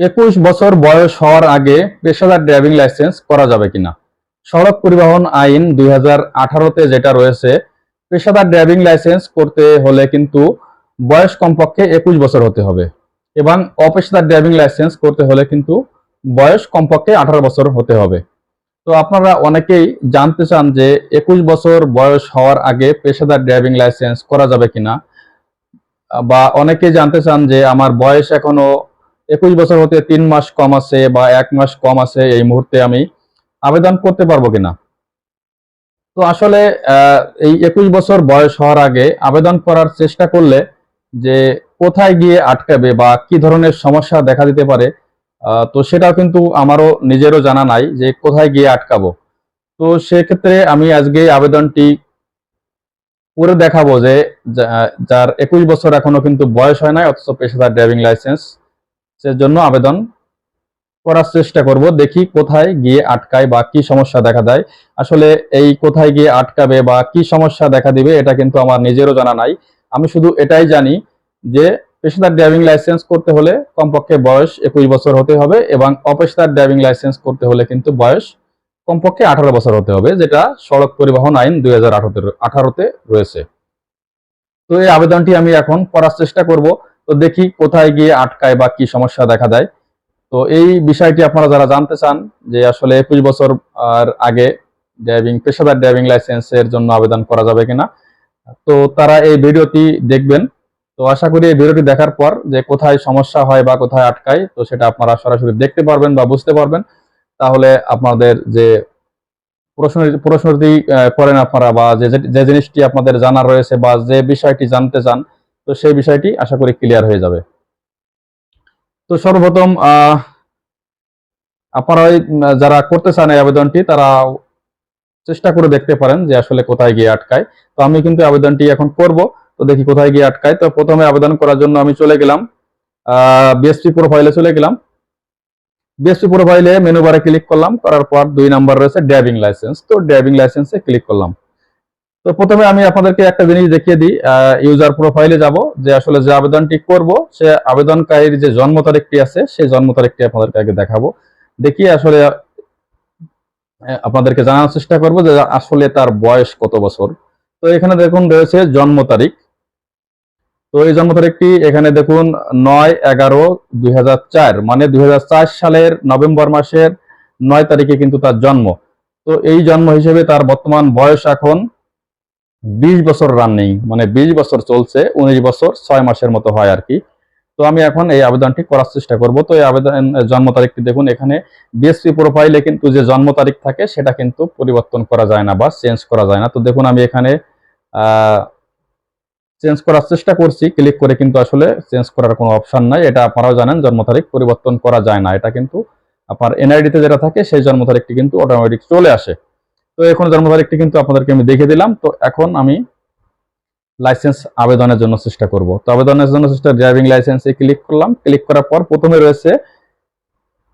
একুশ বছর বয়স হওয়ার আগে পেশাদার ড্রাইভিং লাইসেন্স করা যাবে কিনা? সড়ক পরিবহন আইন দুই হাজার আঠারোতে যেটা রয়েছে, পেশাদার ড্রাইভিং লাইসেন্স করতে হলে কিন্তু বয়স কমপক্ষে একুশ বছর হতে হবে। এবং অপেশাদার ড্রাইভিং লাইসেন্স করতে হলে কিন্তু বয়স কমপক্ষে আঠারো বছর হতে হবে। তো আপনারা অনেকেই জানতে চান যে একুশ বছর বয়স হওয়ার আগে পেশাদার ড্রাইভিং লাইসেন্স করা যাবে কিনা? বা অনেকেই জানতে চান যে আমার বয়স এখনও একুশ বছর হতে তিন মাস কম আছে বা এক মাস কম আছে এই মুহূর্তে আমি আবেদন করতে পারব কিনা? তো আসলে এই একুশ বছর বয়স হওয়ার আগে আবেদন করার চেষ্টা করলে যে কোথায় গিয়ে আটকাবে বা কি ধরনের সমস্যা দেখা দিতে পারে তো সেটা কিন্তু আমারও নিজেরও জানা নাই যে কোথায় গিয়ে আটকাবো। তো সেক্ষেত্রে আমি আজকে আবেদনটি করে দেখাবো যে, যার একুশ বছর এখনও কিন্তু বয়স হয় নাই, অথচ পেশাদার ড্রাইভিং লাইসেন্স। জন্য আবেদন করার চেষ্টা করব। দেখি কোথায় গিয়ে আটকায় বা কি সমস্যা দেখা দেয়। আসলে এই কোথায় গিয়ে আটকাবে বা কি সমস্যা দেখা দিবে, এটা কিন্তু আমার নিজেরও জানা নাই। আমি শুধু এটাই জানি যে পেশাদার ড্রাইভিং লাইসেন্স করতে হলে কমপক্ষে বয়স একুশ বছর হতে হবে এবং অপেশাদার ড্রাইভিং লাইসেন্স করতে হলে কিন্তু বয়স কমপক্ষে আঠারো বছর হতে হবে, যেটা সড়ক পরিবহন আইন দুই হাজার আঠারোতে রয়েছে। তো এই আবেদনটি আমি এখন করার চেষ্টা করব। তো দেখি কোথায় গিয়ে আটকায় বা কি সমস্যা দেখা দেয়। তো এই বিষয়টি আপনারা যারা জানতে চান যে আসলে একুশ বছর আর আগে ড্রাইভিং, পেশাদার ড্রাইভিং লাইসেন্সের জন্য আবেদন করা যাবে কিনা, তো তারা এই ভিডিওটি দেখবেন। তো আশা করি এই ভিডিওটি দেখার পর যে কোথায় সমস্যা হয় বা কোথায় আটকায়, তো সেটা আপনারা সরাসরি দেখতে পারবেন বা বুঝতে পারবেন। তাহলে আপনাদের যে প্রশ্ন প্রশ্নটি করেন আপনারা বা যে যে- জিনিসটি আপনাদের জানা রয়েছে বা যে বিষয়টি জানতে চান, তো সেই বিষয়টি আশা করি ক্লিয়ার হয়ে যাবে। তো সর্বপ্রথম আপনারা যারা করতে চান এই আবেদনটি, তারা চেষ্টা করে দেখতে পারেন যে আসলে কোথায় গিয়ে আটকায়। তো আমি কিন্তু আবেদনটি এখন করব, তো দেখি কোথায় গিয়ে আটকায়। তো প্রথমে আবেদন করার জন্য আমি চলে গেলাম বিএসপি প্রোফাইলে চলে গেলাম। বিএসপি প্রোফাইলে মেনু বারে ক্লিক করলাম, করার পর দুই নাম্বার রয়েছে ড্রাইভিং লাইসেন্স তো ড্রাইভিং লাইসেন্সে ক্লিক করলাম। তো প্রথমে আমি আপনাদেরকে একটা জিনিস দেখিয়ে দিই ইউজার প্রোফাইলে যাব, যে আসলে যে আবেদনটি করব, সে আবেদনকারীর যে জন্ম তারিখটি আছে, সেই জন্ম তারিখটি আপনাদেরকে আগে দেখাবো। দেখি আসলে আপনাদেরকে জানার চেষ্টা করব যে আসলে তার বয়স কত বছর। তো এখানে দেখুন, রয়েছে জন্ম তারিখ। তো এই জন্ম তারিখটি এখানে দেখুন নয় এগারো দুই মানে দুই হাজার চার সালের নভেম্বর মাসের নয় তারিখে কিন্তু তার জন্ম। তো এই জন্ম হিসেবে তার বর্তমান বয়স এখন বিশ বছর রানিং মানে বিশ বছর চলছে, উনিশ বছর ছয় মাসের মতো হয় আর কি। তো আমি এখন এই আবেদনটি করার চেষ্টা করব। তো এই আবেদন জন্ম তারিখটি দেখুন, এখানে বিএসপি প্রোফাইলে কিন্তু যে জন্ম তারিখ থাকে, সেটা কিন্তু পরিবর্তন করা যায় না বা চেঞ্জ করা যায় না। তো দেখুন আমি এখানে চেঞ্জ করার চেষ্টা করছি ক্লিক করে কিন্তু আসলে চেঞ্জ করার কোনো অপশন নাই। এটা আপনারাও জানেন, জন্ম তারিখ পরিবর্তন করা যায় না। এটা কিন্তু আপনার এনআইডিতে যেটা থাকে, সেই জন্ম তারিখটি কিন্তু অটোমেটিক চলে আসে। তো এখন জন্ম তারিখটি কিন্তু আপনাদেরকে আমি দেখে দিলাম। তো এখন আমি লাইসেন্স আবেদনের জন্য চেষ্টা করব। তো আবেদনের জন্য চেষ্টা ড্রাইভিং লাইসেন্সে ক্লিক করলাম। ক্লিক করার পর প্রথমে রয়েছে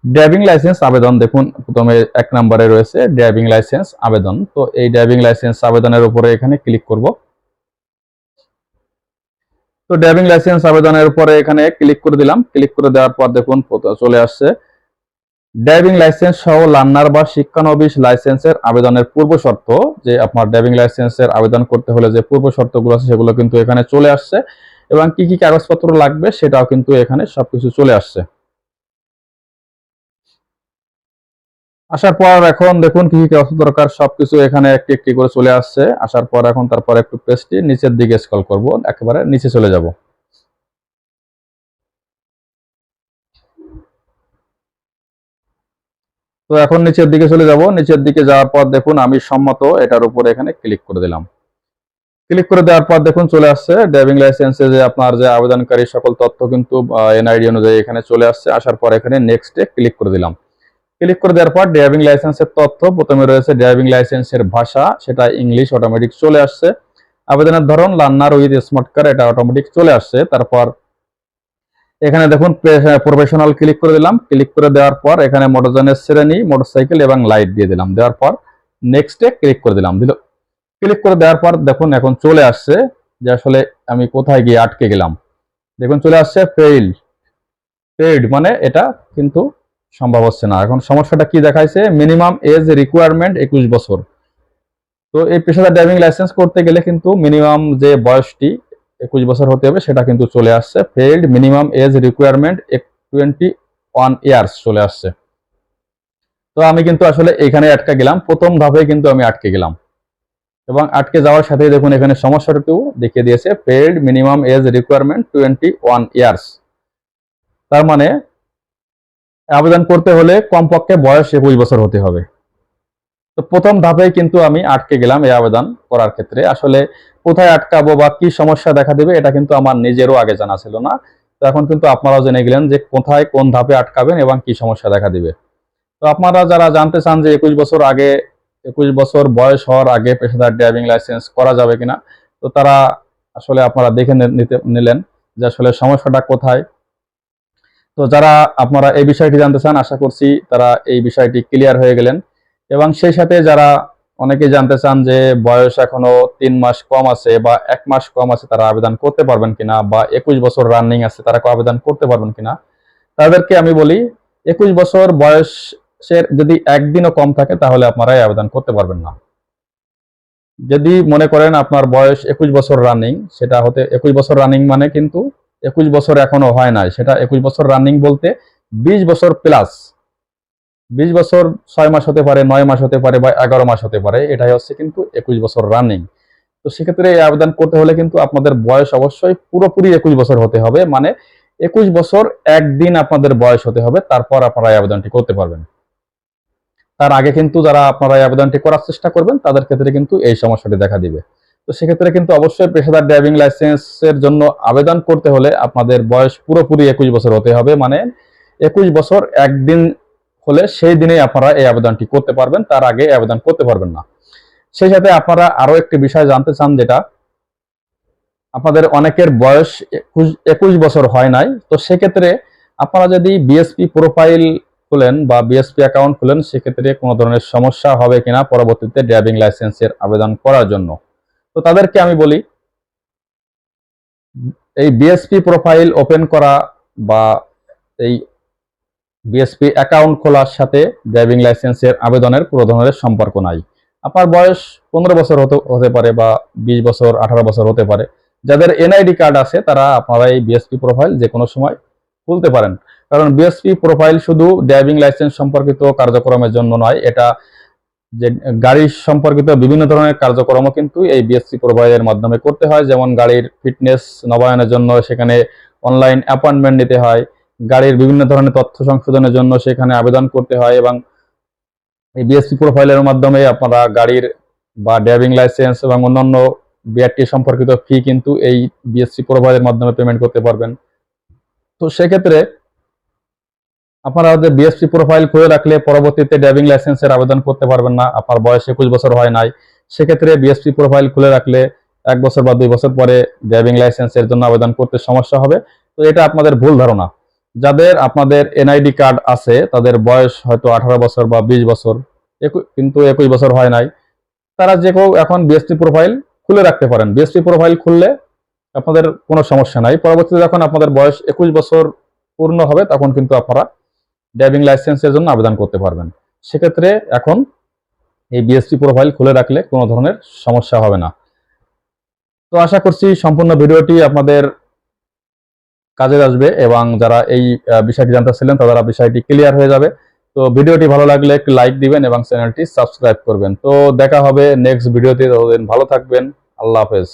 ড্রাইভিং লাইসেন্স আবেদন। দেখুন, প্রথমে এক নম্বরে রয়েছে ড্রাইভিং লাইসেন্স আবেদন। তো এই ড্রাইভিং লাইসেন্স আবেদনের উপরে এখানে ক্লিক করব। তো ড্রাইভিং লাইসেন্স আবেদনের পরে এখানে ক্লিক করে দিলাম। ক্লিক করে দেওয়ার পর দেখুন চলে আসছে। ড্রাইভিং লাইসেন্স সহ লার্নার বা শিক্ষানবিশ লাইসেন্সের আবেদনের পূর্ব শর্ত, যে আপনার ড্রাইভিং লাইসেন্সের আবেদন করতে হলে যে পূর্ব শর্তগুলো আছে সেগুলো কিন্তু এখানে চলে আসছে এবং কি কি কাগজপত্র লাগবে সেটাও কিন্তু এখানে সবকিছু চলে আসছে। আসার পর এখন দেখুন কি কি দরকার, সবকিছু এখানে একটি একটি করে চলে আসছে। আসার পর এখন তারপর একটু পেজটি নিচের দিকে স্ক্রল করব, একেবারে নিচে চলে যাব। তো এখন নিচের দিকে চলে যাব, নিচের দিকে যাওয়ার পর দেখুন আমি সম্মত এটার উপরে এখানে ক্লিক করে দিলাম। ক্লিক করে দেওয়ার পর দেখুন চলে আসছে ড্রাইভিং লাইসেন্সে যে আপনার যে আবেদনকারী সকল তথ্য কিন্তু এনআইডি অনুযায়ী এখানে চলে আসছে। আসার পর এখানে নেক্সটে ক্লিক করে দিলাম। ক্লিক করে দেওয়ার পর ড্রাইভিং লাইসেন্সের তথ্য প্রথমে রয়েছে ড্রাইভিং লাইসেন্সের ভাষা, সেটা ইংলিশ অটোমেটিক চলে আসছে। আবেদনের ধরন লার্নার উইথ স্মার্ট কার্ড এটা অটোমেটিক চলে আসছে। তারপর এখানে দেখুন প্রফেশনাল ক্লিক করে দিলাম। ক্লিক করে দেওয়ার পর এখানে মোটরযানের শ্রেণি মোটরসাইকেল এবং লাইট দিয়ে দিলাম। দেওয়ার পর নেক্সটে ক্লিক করে দিলাম, দিল। ক্লিক করে দেওয়ার পর দেখুন, এখন চলে আসছে যে আসলে আমি কোথায় গিয়ে আটকে গেলাম। দেখুন, চলে আসছে ফেইল পেইড মানে এটা কিন্তু সম্ভব হচ্ছে না। এখন সমস্যাটা কি দেখাইছে? মিনিমাম এজ রিকোয়ারমেন্ট একুশ বছর। তো এই পেশাদার ড্রাইভিং লাইসেন্স করতে গেলে কিন্তু মিনিমাম যে বয়সটি একুশ বছর হতে হবে, সেটা কিন্তু চলে আসছে। Failed minimum age requirement twenty one years চলে আসছে। তো আমি কিন্তু আসলে এখানে আটকে গেলাম। প্রথম ধাপে কিন্তু আমি আটকে গেলাম। এবং আটকে যাওয়ার সাথে দেখুন এখানে সমস্যাটাকেও দেখিয়ে দিয়েছে। Failed minimum age requirement twenty one years তার মানে আবেদন করতে হলে কমপক্ষে বয়স একুশ বছর হতে হবে। তো প্রথম ধাপেই কিন্তু আমি আটকে গেলাম এই আবেদন করার ক্ষেত্রে। আসলে কোথায় আটকাবো বা কি সমস্যা দেখা দেবে, এটা কিন্তু আমার নিজেরও আগে জানা ছিল না। তো এখন কিন্তু আপনারাও জেনে গেলেন যে কোথায় কোন ধাপে আটকাবেন এবং কি সমস্যা দেখা দিবে। তো আপনারা যারা জানতে চান যে একুশ বছর আগে, একুশ বছর বয়স হওয়ার আগে পেশাদার ড্রাইভিং লাইসেন্স করা যাবে কিনা, তো তারা আসলে আপনারা দেখে নিতে, নিলেন যে আসলে সমস্যাটা কোথায় তো যারা আপনারা এই বিষয়টি জানতে চান, আশা করছি তারা এই বিষয়টি ক্লিয়ার হয়ে গেলেন। এবং সেই সাথে যারা অনেকে জানতে চান যে বয়স এখনও তিন মাস কম আছে বা এক মাস কম আছে, তারা আবেদন করতে পারবেন কিনা বা একুশ বছর রানিং আছে, তারা আবেদন করতে পারবেন কিনা? তাদেরকে আমি বলি, একুশ বছর বয়সের যদি একদিনও কম থাকে, তাহলে আপনারা আবেদন করতে পারবেন না। যদি মনে করেন আপনার বয়স একুশ বছর রানিং সেটা হতে একুশ বছর রানিং মানে কিন্তু একুশ বছর এখনও হয় নাই। সেটা একুশ বছর রানিং বলতে বিশ বছর প্লাস বিশ বছর ছয় মাস হতে পারে, নয় মাস হতে পারে বা এগারো মাস হতে পারে, এটাই হচ্ছে কিন্তু একুশ বছর রানিং তো সেক্ষেত্রে এই আবেদন করতে হলে কিন্তু আপনাদের বয়স অবশ্যই পুরোপুরি একুশ বছর হতে হবে মানে একুশ বছর একদিন আপনাদের বয়স হতে হবে, তারপর আপনারা এই আবেদনটি করতে পারবেন। তার আগে কিন্তু যারা আপনারা এই আবেদনটি করার চেষ্টা করবেন, তাদের ক্ষেত্রে কিন্তু এই সমস্যাটি দেখা দিবে। তো সেক্ষেত্রে কিন্তু অবশ্যই পেশাদার ড্রাইভিং লাইসেন্সের জন্য আবেদন করতে হলে আপনাদের বয়স পুরোপুরি একুশ বছর হতে হবে। মানে একুশ বছর একদিন হলে সেই দিনেই আপনারা এই আবেদনটি করতে পারবেন, তার আগে আবেদন করতে পারবেন না। সেই সাথে আপনারা আরও একটি বিষয় জানতে চান যেটা, আপনাদের অনেকের বয়স একুশ একুশ বছর হয় নাই, তো সেক্ষেত্রে আপনারা যদি বিএসপি প্রোফাইল খুলেন বা বিএসপি অ্যাকাউন্ট খুলেন, সেক্ষেত্রে কোনো ধরনের সমস্যা হবে কিনা পরবর্তীতে ড্রাইভিং লাইসেন্সের আবেদন করার জন্য। তো তাদেরকে আমি বলি, এই বিএসপি প্রোফাইল ওপেন করা বা এই বিএসপি অ্যাকাউন্ট খোলার সাথে ড্রাইভিং লাইসেন্সের আবেদনের কোনো ধরনের সম্পর্ক নাই। আপনার বয়স পনেরো বছর হতে হতে পারে বা বিশ বছর, আঠারো বছর হতে পারে। যাদের এনআইডি কার্ড আছে, তারা আপনারা এই বিএসপি প্রোফাইল যে কোনো সময় খুলতে পারেন। কারণ বিএসপি প্রোফাইল শুধু ড্রাইভিং লাইসেন্স সম্পর্কিত কার্যক্রমের জন্য নয়, এটা যে গাড়ি সম্পর্কিত বিভিন্ন ধরনের কার্যক্রমও কিন্তু এই বিএসসি প্রোফাইলের মাধ্যমে করতে হয়। যেমন গাড়ির ফিটনেস, নবায়নের জন্য সেখানে অনলাইন অ্যাপয়েন্টমেন্ট নিতে হয়। গাড়ির বিভিন্ন ধরনের তথ্য সংশোধনের জন্য সেখানে আবেদন করতে হয় এবং এই বিএসসি প্রোফাইলের মাধ্যমে আপনারা গাড়ির বা ড্রাইভিং লাইসেন্স এবং অন্যান্য বিআরটি সম্পর্কিত ফি কিন্তু এই বিএসসি প্রোফাইলের মাধ্যমে পেমেন্ট করতে পারবেন। তো সেক্ষেত্রে আপনারা বিএসপি প্রোফাইল খুলে রাখলে পরবর্তীতে ড্রাইভিং লাইসেন্সের আবেদন করতে পারবেন না, আপনার বয়স একুশ বছর হয় নাই। সেক্ষেত্রে বিএসপি প্রোফাইল খুলে রাখলে এক বছর বা দুই বছর পরে ড্রাইভিং লাইসেন্সের জন্য আবেদন করতে সমস্যা হবে। তো এটা আপনাদের ভুল ধারণা। যাদের আপনাদের এনআইডি কার্ড আছে, তাদের বয়স হয়তো আঠারো বছর বা বিশ বছর কিন্তু একুশ বছর হয় নাই। তারা যে কেউ এখন বিএসপি প্রোফাইল খুলে রাখতে পারেন। বিএসপি প্রোফাইল খুললে আপনাদের কোনো সমস্যা নাই। পরবর্তীতে যখন আপনাদের বয়স একুশ বছর পূর্ণ হবে, তখন কিন্তু আপনারা ড্রাইভিং লাইসেন্সের জন্য আবেদন করতে পারবেন। সেক্ষেত্রে এখন এই বিএসপি প্রোফাইল খুলে রাখলে কোনো ধরনের সমস্যা হবে না। তো আশা করছি সম্পূর্ণ ভিডিওটি আপনাদের কাজে আসবে এবং যারা এই বিষয়টি জানতে ছিলেন তারা বিষয়টি ক্লিয়ার হয়ে যাবে। তো ভিডিওটি ভালো লাগলে একটি লাইক দিবেন এবং চ্যানেলটি সাবস্ক্রাইব করবেন। তো দেখা হবে নেক্সট ভিডিওতে। ভালো থাকবেন। আল্লাহ হাফেজ।